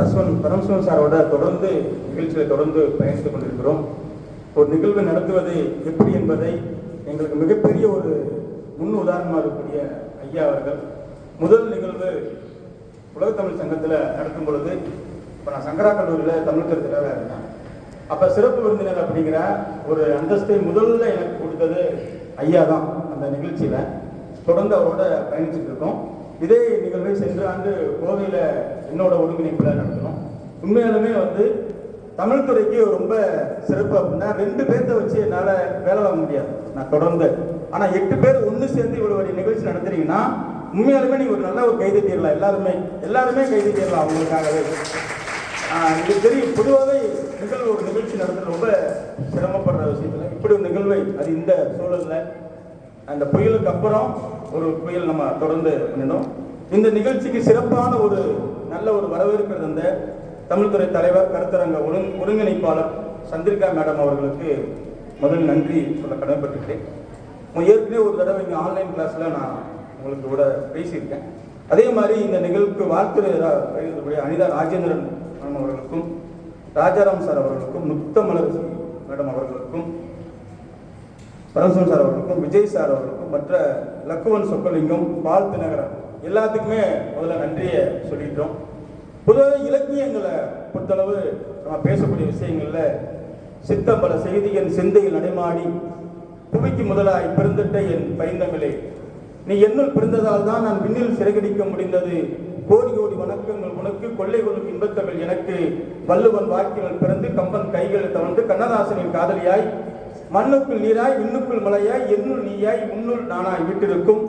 பரஸ்வன் பரமசிவன் சாரோட தொடர்ந்து நிகழ்ச்சியை தொடர்ந்து பயணித்துக் கொண்டிருக்கிறோம். ஒரு நிகழ்வு நடத்துவது எப்படி என்பதை எங்களுக்கு மிகப்பெரிய ஒரு முன் உதாரணமாக இருக்கக்கூடிய ஐயா அவர்கள் முதல் நிகழ்வு உலக தமிழ் சங்கத்தில் நடத்தும் பொழுது இப்போ நான் சங்கரா கல்லூரியில் தமிழ் கருத்துக்காக இருந்தேன் அப்போ சிறப்பு விருந்தினர் அப்படிங்கிற ஒரு அந்தஸ்தை முதல்ல எனக்கு கொடுத்தது ஐயா தான் அந்த நிகழ்ச்சியில். தொடர்ந்து அவரோட பயணிச்சுட்டு இருக்கோம். இதே நிகழ்வை சென்ற ஆண்டு கோவையில் என்னோட ஒருங்கிணைப்பில் நடத்தினோம் உண்மையாலுமே வந்து தமிழ் துறைக்கு ரொம்ப சிறப்பு அப்படின்னா ரெண்டு பேர்த்த வச்சு என்னால் வேலை வாங்க முடியாது. நான் தொடர்ந்து. ஆனால் எட்டு பேர் ஒன்று சேர்ந்து இவ்வளோ ஒரு நிகழ்ச்சி நடத்துறீங்கன்னா உண்மையாலுமே நீங்கள் ஒரு நல்ல ஒரு கைது தீரலாம். எல்லாருமே எல்லாருமே கைது தீரலாம் அவங்களுக்காகவே. இது தெரியும். பொதுவாகவே நிகழ்வு ஒரு நிகழ்ச்சி நடத்துறது ரொம்ப சிரமப்படுற விஷயத்தில். இப்படி ஒரு நிகழ்வை அது இந்த சூழலில் அந்த புயலுக்கு அப்புறம் ஒரு புயல் நம்ம தொடர்ந்து பண்ணிடும் இந்த நிகழ்ச்சிக்கு சிறப்பான ஒரு நல்ல ஒரு வரவேற்பு இருந்த தமிழ்துறை தலைவர் கருத்தரங்க ஒருங் ஒருங்கிணைப்பாளர் சந்திரிகா மேடம் அவர்களுக்கு முதல் நன்றி சொல்ல கடமைப்பட்டிருக்கேன் ஏற்கனவே ஒரு தடவை இங்கே ஆன்லைன் கிளாஸில் நான் உங்களுக்கு கூட பேசியிருக்கேன். அதே மாதிரி இந்த நிகழ்வுக்கு வாழ்த்துறை அனிதா ராஜேந்திரன் மேடம் அவர்களுக்கும் ராஜாராம் சார் அவர்களுக்கும் முத்தமலர் மேடம் அவர்களுக்கும் பரமசிவன் சார் அவர்களுக்கும் விஜய் சார் அவர்களுக்கும் மற்ற லக்குவன் சொக்கலிங்கம் பால் தினகரன் எல்லாத்துக்குமே முதல்ல நன்றியை சொல்லிட்டோம் பொதுவாக இலக்கியங்களை பொறுத்தளவு நம்ம பேசக்கூடிய விஷயங்களில் சித்தம் பல செய்திகள் சிந்தையில் நடைமாடி புவிக்கு முதலாய் பிறந்திட்ட என் பைந்தமிழே நீ என்னுள் பிறந்ததால் தான் நான் விண்ணில் சிறகடிக்க முடிந்தது. கோடி கோடி வணக்கங்கள் உனக்கு கொள்ளை கொள்ளும் இன்பத்தமிழ் எனக்கு வள்ளுவன் வாக்கியங்கள் பிறந்து கம்பன் கைகள் தவழ்ந்து கண்ணதாசனின் காதலியாய் மண்ணுக்குள் நீராய் விண்ணுக்குள் மலையாய் என்னுள் நீயாய் உன்னுள் நானாய் விட்டிருக்கும்.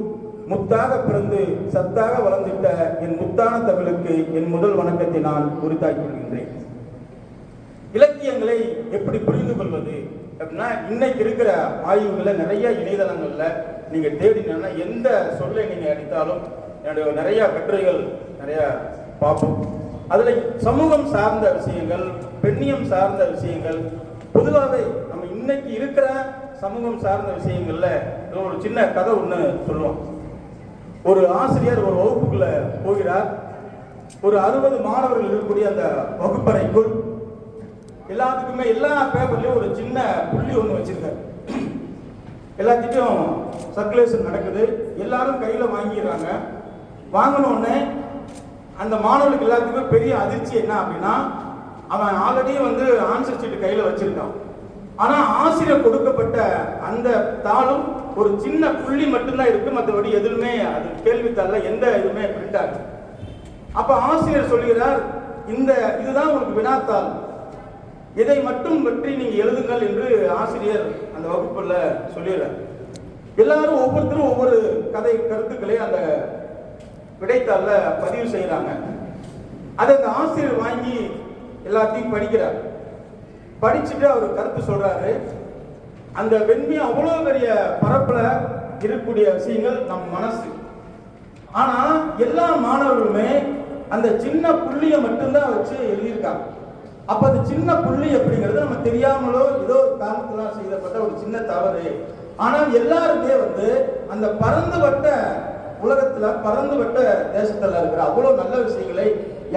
முத்தாக பிறந்து சத்தாக வளர்ந்திட்ட என் முத்தான தமிழுக்கு என் முதல் வணக்கத்தை நான் உரித்தாக்கி கொள்கின்றேன். இலக்கியங்களை எப்படி புரிந்து கொள்வது? அப்படின்னா இன்னைக்கு இருக்கிற ஆய்வுகளை நிறைய இணையதளங்கள்ல நீங்க தேடினா எந்த சொல்லை நீங்க அடித்தாலும் என்னுடைய நிறைய கட்டுரைகள் நிறைய பார்ப்போம். அதில் சமூகம் சார்ந்த விஷயங்கள் பெண்ணியம் சார்ந்த விஷயங்கள் பொதுவாகவே நம்ம இன்னைக்கு இருக்கிற சமூகம் சார்ந்த விஷயங்கள்ல ஒரு சின்ன கதை ஒன்று சொல்லுவோம். ஒரு ஆசிரியர் ஒரு வகுப்புக்குள்ள போகிறார். ஒரு அறுபது மாணவர்கள் இருக்கக்கூடிய அந்த வகுப்பறைக்குள் எல்லாத்துக்குமே எல்லா பேப்பர்லயும் ஒரு சின்ன புள்ளி ஒன்று வச்சிருக்காரு. எல்லாத்திட்டையும் சர்க்குலேஷன் நடக்குது. எல்லாரும் கையில வாங்கிடுறாங்க வாங்கின உடனே அந்த மாணவர்களுக்கு எல்லாத்துக்குமே பெரிய அதிர்ச்சி என்ன அப்படின்னா அவன் ஆல்ரெடி வந்து ஆன்சர் சீட்டு கையில வச்சிருக்கான். ஆனா ஆசிரியர் கொடுக்கப்பட்ட அந்த தாளும் ஒரு சின்ன புள்ளி மட்டும்தான் இருக்கு. மற்றபடி எதுவுமே அது கேள்வித்தாளில் எந்த இதுவுமே பிரிண்ட் ஆகுது அப்ப ஆசிரியர் சொல்கிறார் இந்த இதுதான் உங்களுக்கு வினாத்தாள். இதை மட்டும் பற்றி நீங்க எழுதுங்கள் என்று ஆசிரியர் அந்த வகுப்புல சொல்லிடுறார் எல்லாரும் ஒவ்வொருத்தரும் ஒவ்வொரு கதை கருத்துக்களை அந்த விடைத்தாள்ல பதிவு செய்யறாங்க அதை அந்த ஆசிரியர் வாங்கி எல்லாத்தையும் படிக்கிறார். படிச்சுட்டு அவர் கருத்து சொல்றாரு. அந்த வெண்மை அவ்வளோ பெரிய பரப்பில் இருக்கக்கூடிய விஷயங்கள் நம் மனசு. ஆனா எல்லா மாணவர்களுமே அந்த சின்ன புள்ளியை மட்டும்தான் வச்சு எழுதியிருக்காங்க. அப்ப அந்த சின்ன புள்ளி அப்படிங்கிறது நம்ம தெரியாமலோ ஏதோ ஒரு செய்யப்பட்ட ஒரு சின்ன தவறு. ஆனால் எல்லாருமே வந்து அந்த பறந்துபட்ட உலகத்துல பறந்துபட்ட தேசத்துல இருக்கிற அவ்வளோ நல்ல விஷயங்களை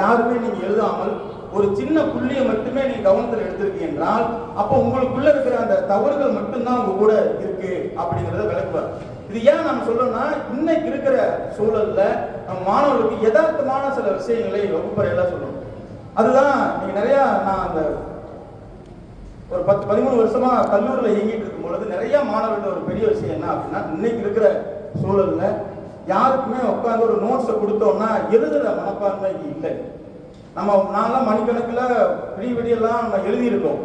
யாருமே நீங்க எழுதாமல் ஒரு சின்ன புள்ளியை மட்டுமே நீ கவனத்தில் எடுத்திருக்கீங்க என்றால் அப்போ உங்களுக்குள்ள இருக்கிற அந்த தவறுகள் மட்டும்தான் உங்க கூட இருக்கு அப்படிங்கிறத விளக்குவார். இது ஏன் நம்ம சொல்லணும்னா இன்னைக்கு இருக்கிற சூழல்ல நம்ம மாணவர்களுக்கு யதார்த்தமான சில விஷயங்களை வகுப்பறையெல்லாம் சொல்லணும். அதுதான் நீங்க நிறைய நான் அந்த ஒரு பத்து பதிமூணு வருஷமா கல்லூரியில் இயங்கிட்டு இருக்கும் பொழுது நிறைய மாணவர்கள்ட்ட ஒரு பெரிய விஷயம் என்ன அப்படின்னா இன்னைக்கு இருக்கிற சூழல்ல யாருக்குமே உட்காந்து ஒரு நோட்ஸை கொடுத்தோம்னா எழுதுற மனப்பான்மை இல்லை. நம்ம நான்லாம் மணிக்கணக்கில் விடிய விடியெல்லாம் நம்ம எழுதியிருக்கோம்.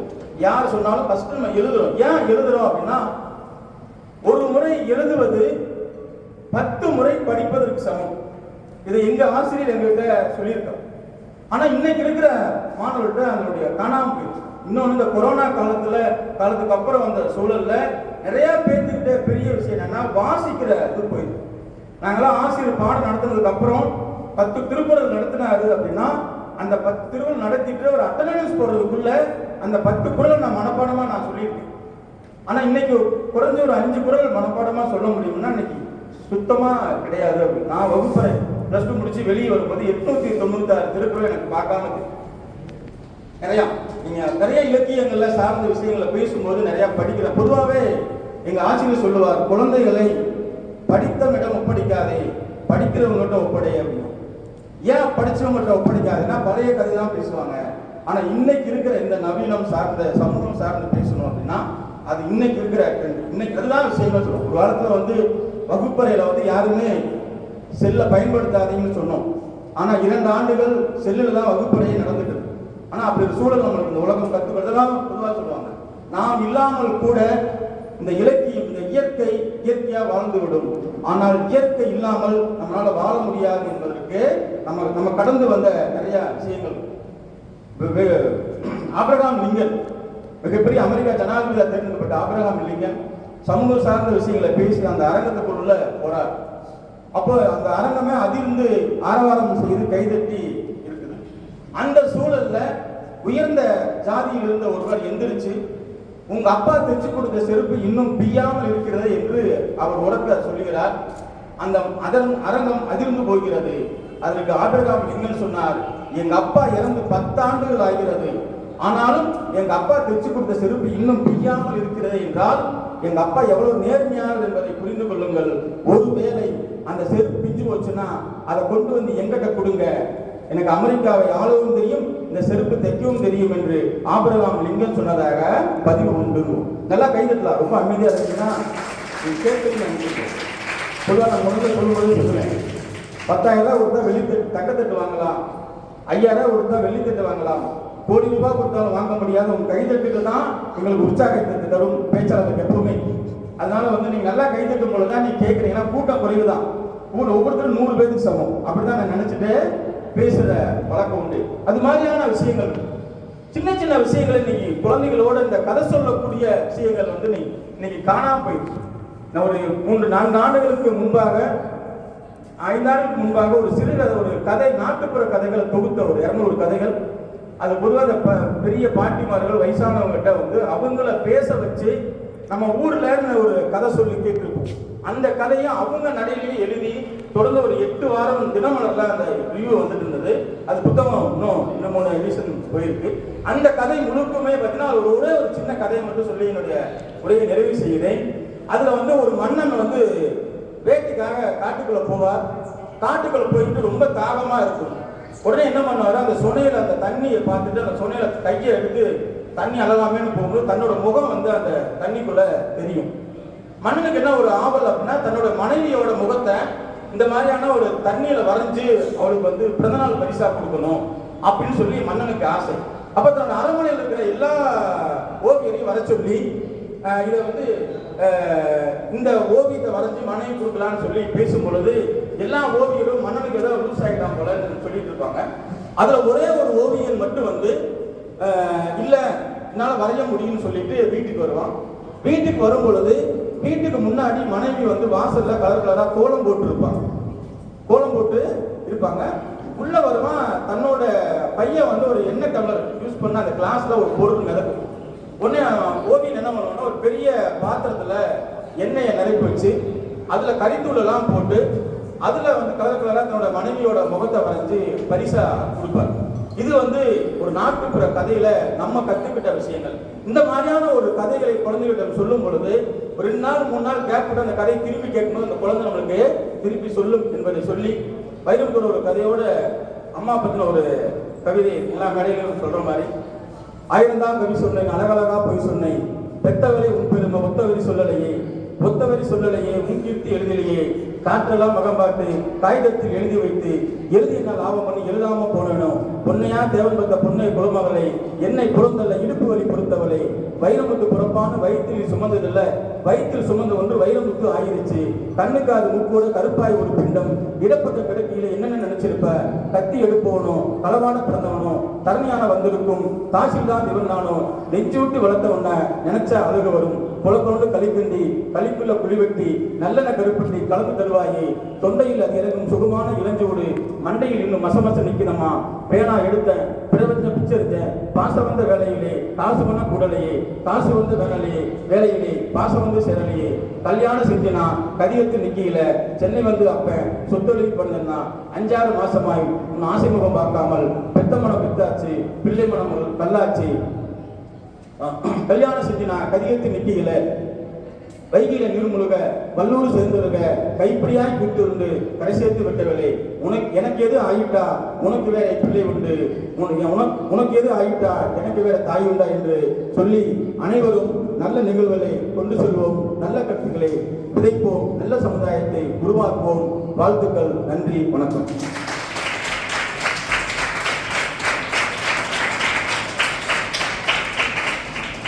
யார் சொன்னாலும் ஃபஸ்ட்டு நம்ம எழுதுறோம். ஏன் எழுதுறோம் அப்படின்னா ஒரு முறை எழுதுவது பத்து முறை படிப்பதற்கு சமம். இதை எங்கள் ஆசிரியர் எங்கள்கிட்ட சொல்லியிருக்கோம் ஆனால் இன்னைக்கு இருக்கிற மாணவர்கள்ட்ட அதனுடைய காணாமல் போயிடுச்சு இன்னொன்று இந்த கொரோனா காலத்தில் காலத்துக்கு அப்புறம் வந்த சூழலில் நிறைய பேர்த்துக்கிட்ட பெரிய விஷயம் என்னன்னா வாசிக்கிற இது போயிடுது. நாங்களாம் ஆசிரியர் பாடம் நடத்துனதுக்கு அப்புறம் பத்து திருக்குறள் நடத்தினாரு அப்படின்னா அந்த பத்து திருவள் நடத்திட்டு ஒரு அட்டண்டன்ஸ் போடுறதுக்குள்ள அந்த பத்து குரல் நான் மனப்பாடமா நான் சொல்லியிருக்கேன். ஆனா இன்னைக்கு குறைஞ்ச ஒரு அஞ்சு குறள் மனப்பாடமா சொல்ல முடியும்னா இன்னைக்கு சுத்தமா கிடையாது அப்படின்னு. நான் வகுப்பறை ப்ளஸ் டூ முடிச்சு வெளியே வரும்போது எட்நூத்தி தொண்ணூத்தாறு திருக்குறள் எனக்கு பார்க்காம நிறையா நீங்க நிறைய இலக்கியங்கள்ல சார்ந்த விஷயங்களை பேசும்போது நிறைய படிக்கிற பொதுவாகவே எங்க ஆசிரியர் சொல்லுவார் குழந்தைகளை படித்தவங்கிட்ட ஒப்படைக்காதே படிக்கிறவங்ககிட்ட ஒப்படை அப்படின்னு. ஏன் படித்தவங்கள்ட்ட ஒப்படைக்காதுன்னா பழைய கதை தான் பேசுவாங்க. ஆனா இன்னைக்கு இருக்கிற இந்த நவீனம் சார்ந்த சமூகம் சார்ந்து பேசணும் அப்படின்னா அது இன்னைக்கு இருக்கிற இன்னைக்கு அதுதான் விஷயங்கள் சொல்லுவோம் ஒரு காலத்துல வந்து வகுப்பறையில வந்து யாருமே செல்லை பயன்படுத்தாதீங்கன்னு சொன்னோம். ஆனா இரண்டு ஆண்டுகள் செல்லில் தான் வகுப்பறையே நடந்துட்டு ஆனால் ஆனா அப்படி ஒரு சூழல் நம்மளுக்கு இந்த உலகம் கத்துக்கிறதுலாம் பொதுவாக சொல்லுவாங்க. நாம் இல்லாமல் கூட இந்த இலக்கிய இயற்கை இயற்கையா வாழ்ந்து விடும் ஆனால் இயற்கை இல்லாமல் நம்மளால வாழ முடியாது என்பதற்கு நம்ம நம்ம கடந்து வந்த நிறைய விஷயங்கள். ஆபிரகாம் லிங்கன் மிகப்பெரிய அமெரிக்கா ஜனாதிபதியாக தேர்ந்தெடுக்கப்பட்ட ஆபிரகாம் லிங்கன் சமூக சார்ந்த விஷயங்களை பேசி அந்த அரங்கத்துக்குள்ள போறார். அப்போ அந்த அரங்கமே அதிர்ந்து ஆரவாரம் செய்து கைதட்டி இருக்குது. அந்த சூழல்ல உயர்ந்த ஜாதியில் இருந்த ஒருவர் எந்திரிச்சு உங்க அப்பா தைச்சு கொடுத்த செருப்பு இன்னும் பியாமல் இருக்கிறது என்று அவர் உரக்க சொல்லுகிறார். அந்த அதன் அரங்கம் அதிர்ந்து போகிறது. அதற்கு ஆபிரகாம் லிங்கன் சொன்னார் எங்க அப்பா இறந்து பத்தாண்டுகள் ஆகிறது. ஆனாலும் எங்க அப்பா தைச்சு கொடுத்த செருப்பு இன்னும் பியாமல் இருக்கிறது என்றால் எங்க அப்பா எவ்வளவு நேர்மையானது என்பதை புரிந்து கொள்ளுங்கள். ஒருவேளை அந்த செருப்பு பிஞ்சு போச்சுன்னா அதை கொண்டு வந்து எங்கிட்ட கொடுங்க. எனக்கு அமெரிக்காவை ஆளவும் தெரியும் இந்த செருப்பு தைக்கவும் தெரியும் என்று ஆபிரகாம் லிங்கன் சொன்னதாக பதிவு உண்டு. நல்லா கைதட்டலாம் ரொம்ப அமைதியா இருந்துச்சுன்னா நீ கேட்கறது பொதுவாக நான் முதல்ல சொல்லும்போது சொல்லுவேன். பத்தாயிரம் ரூபாய் கொடுத்தா வெள்ளித்தட்டு தங்கத்தட்டு வாங்கலாம். ஐயாயிரம் ரூபாய் கொடுத்தா வெள்ளித்தட்டு வாங்கலாம். கோடி ரூபாய் கொடுத்தாலும் வாங்க முடியாத. உங்க கைதட்டுக்கு தான் எங்களுக்கு உற்சாகத்தை தரும். பேச்சாளருக்கு எப்பவுமே. அதனால வந்து நீங்க நல்லா கைதட்டும் பொழுது தான் நீ கேட்குறீங்கன்னா கூட்டம் குறைவு தான் ஒவ்வொருத்தரும் நூறு பேருக்கு சமம். அப்படிதான் நான் நினைச்சிட்டு பேசுகிற பழக்கம் உண்டு. அது மாதிரியான விஷயங்கள். சின்ன சின்ன விஷயங்கள் இன்னைக்கு குழந்தைகளோட இந்த கதை சொல்லக்கூடிய விஷயங்கள் வந்து நீ இன்னைக்கு காணாம போயிடுச்சு. நான் ஒரு மூன்று நான்கு ஆண்டுகளுக்கு முன்பாக ஐந்தாண்டுக்கு முன்பாக ஒரு சிறுகதை ஒரு கதை நாட்டுப்புற கதைகளை தொகுத்த ஒரு இரநூறு கதைகள். அது பொதுவாக அந்த ப- பெரிய பாட்டிமார்கள் வயசானவங்ககிட்ட வந்து அவங்கள பேச வச்சு நம்ம ஊர்ல ஒரு கதை சொல்லி கேட்டிருப்போம். அந்த கதையை அவங்க நடையிலேயே எழுதி தொடர்ந்து ஒரு எட்டு வாரம் தினமலர்ல அந்த ரிவ்யூ வந்துட்டு இருந்தது. அது புத்தகம் இன்னும் இன்னும் மூணு எடிஷன் போயிருக்கு. அந்த கதை முழுக்குமே பார்த்தீங்கன்னா ஒரு ஒரே ஒரு சின்ன கதையை மட்டும் சொல்லி என்னுடைய உரையை நிறைவு செய்கிறேன். அதுல வந்து ஒரு மன்னன் வந்து வேட்டைக்காக காட்டுக்குள்ள போவார். காட்டுக்குள்ள போயிட்டு ரொம்ப தாகமா இருக்கும். உடனே என்ன பண்ணுவார்? அந்த சுனையில அந்த தண்ணியை பார்த்துட்டு அந்த சுனையில கையை எடுத்து தண்ணி அழகாமேன்னு போகும்போது தன்னோட முகம் வந்து அந்த தண்ணிக்குள்ள தெரியும். மன்னனுக்கு என்ன ஒரு ஆவல் அப்படின்னா தன்னோட மனைவியோட முகத்தை இந்த மாதிரியான ஒரு தண்ணியில வரைஞ்சு அவளுக்கு வந்து பிறந்தநாள் பரிசா கொடுக்கணும் அப்படின்னு சொல்லி மன்னனுக்கு ஆசை. அப்ப தன்னோட அரண்மனையில் இருக்கிற எல்லா ஓவியரையும் வர சொல்லி இதை வந்து இந்த ஓவியத்தை வரைஞ்சி மனைவி கொடுக்கலான்னு சொல்லி பேசும் பொழுது எல்லா ஓவியரும் மன்னனுக்கு ஏதோ லூஸ் ஆகிட்டான் போல சொல்லிட்டு இருப்பாங்க. அதுல ஒரே ஒரு ஓவியன் மட்டும் வந்து இல்லை இல்ல வரைய முடியும்னு சொல்லிட்டு வீட்டுக்கு வருவான். வீட்டுக்கு வரும் பொழுது வீட்டுக்கு முன்னாடி மனைவி வந்து வாசல்ல கலர் கலரா கோலம் போட்டு இருப்பாங்க கோலம் போட்டு இருப்பாங்க. உள்ள வருமா தன்னோட பையன் வந்து ஒரு எண்ணெய் டம்ளர் யூஸ் பண்ண அந்த கிளாஸ்ல ஒரு பொருள் மிதக்கும். உடனே ஓவியன் என்ன பண்ணுவோம்னா ஒரு பெரிய பாத்திரத்துல எண்ணெயை நிரப்பி வச்சு அதுல கறித்தூள் எல்லாம் போட்டு அதுல வந்து கலர் கலரா தன்னோட மனைவியோட முகத்தை வரைஞ்சி பரிசா கொடுப்பார் இது வந்து ஒரு நாட்டுப்புற கதையில நம்ம கத்துக்கிட்ட விஷயங்கள். இந்த மாதிரியான ஒரு கதைகளை குழந்தைகளிடம் சொல்லும் பொழுது ஒரு ரெண்டு நாள் மூணு நாள் கேப் விட்டு அந்த கதையை திருப்பி கேட்கணும் அந்த குழந்தை நம்மளுக்கு திருப்பி சொல்லும் என்பதை சொல்லி வைரமுத்தோட ஒரு கதையோட அம்மா பத்தின ஒரு கவிதை எல்லா மேடையிலும் சொல்ற மாதிரி ஆயிரந்தாம் கவி சொன்னேன் அழகழகா போய் சொன்னேன். பெத்தவரை உன் பெருமை ஒத்தவரி சொல்லலையே. ஒத்தவரி சொல்லலையே உன் கீர்த்தி எழுதலையே. காற்றெல்லாம் மகம் பார்த்து காகிதத்தில் எழுதி வைத்து எழுதி என்ன லாபம் பண்ணி எழுதாம போனேனோ பொன்னையா தேவன் பத்த பொன்னை குழுமகளை என்னை புறந்தல்ல இடுப்பு வலி பொறுத்தவளை வைரமுத்து புறப்பான வயிற்றில் சுமந்ததில்லை வயிற்றில் சுமந்து ஒன்று வைரமுத்து ஆயிருச்சு. கண்ணுக்கு அது முக்கூட கருப்பாய் ஒரு பிண்டம். இடப்பட்ட கிடக்கையில என்னென்ன நினைச்சிருப்ப? கத்தி எடுப்போனோ களவான பிறந்தவனோ தரணியான வந்திருக்கும். தாசில்தான் நானோ நெஞ்சு விட்டு வளர்த்தவன நினைச்ச அழுக வரும். குளக்கொண்டு களிப்பிண்டி களிப்புள்ள குழிவெட்டி நல்லெண்ண கருப்பட்டி கலந்து தருவாயே. தொண்டையில் அது இறங்கும் சுகமான இளஞ்சோடு மண்டையில் இன்னும் மசமச நிற்கணுமா பேனா எடுத்தேன் பிரபஞ்ச படிச்சிருந்தேன் பாசம் வந்த வேலையிலே காசு பண்ண கூடலையே காசு வந்த வேலையே வேலையிலே பாசம் வந்து சேரலையே. கல்யாணம் செஞ்சினா கதியத்து நிக்கையில சென்னை வந்து அப்ப சொத்தொழிவு பண்ணா அஞ்சாறு மாசமாய் உன் ஆசை முகம் பார்க்காமல் பெத்த மனம் பித்தாச்சு பிள்ளை மனம் கல்லாச்சு. கல்யாணம் செஞ்சினா கதியத்து நிக்கையில வைகையில நீர் முழுக வல்லூர் சேர்ந்திருக்க கைப்பிடியாய் கூட்டிருந்து கரை சேர்த்து விட்டவளே உனக்கு எனக்கு எது ஆயிட்டா? உனக்கு வேற பிள்ளை உண்டு. உனக்கு உனக்கு- உனக்கு எது ஆயிட்டா? எனக்கு வேற தாய் உண்டா என்று சொல்லி அனைவரும் நல்ல நிகழ்வுகளை கொண்டு செல்வோம். நல்ல கருத்துக்களை விதைப்போம். நல்ல சமுதாயத்தை உருவாக்குவோம். வாழ்த்துக்கள். நன்றி. வணக்கம்.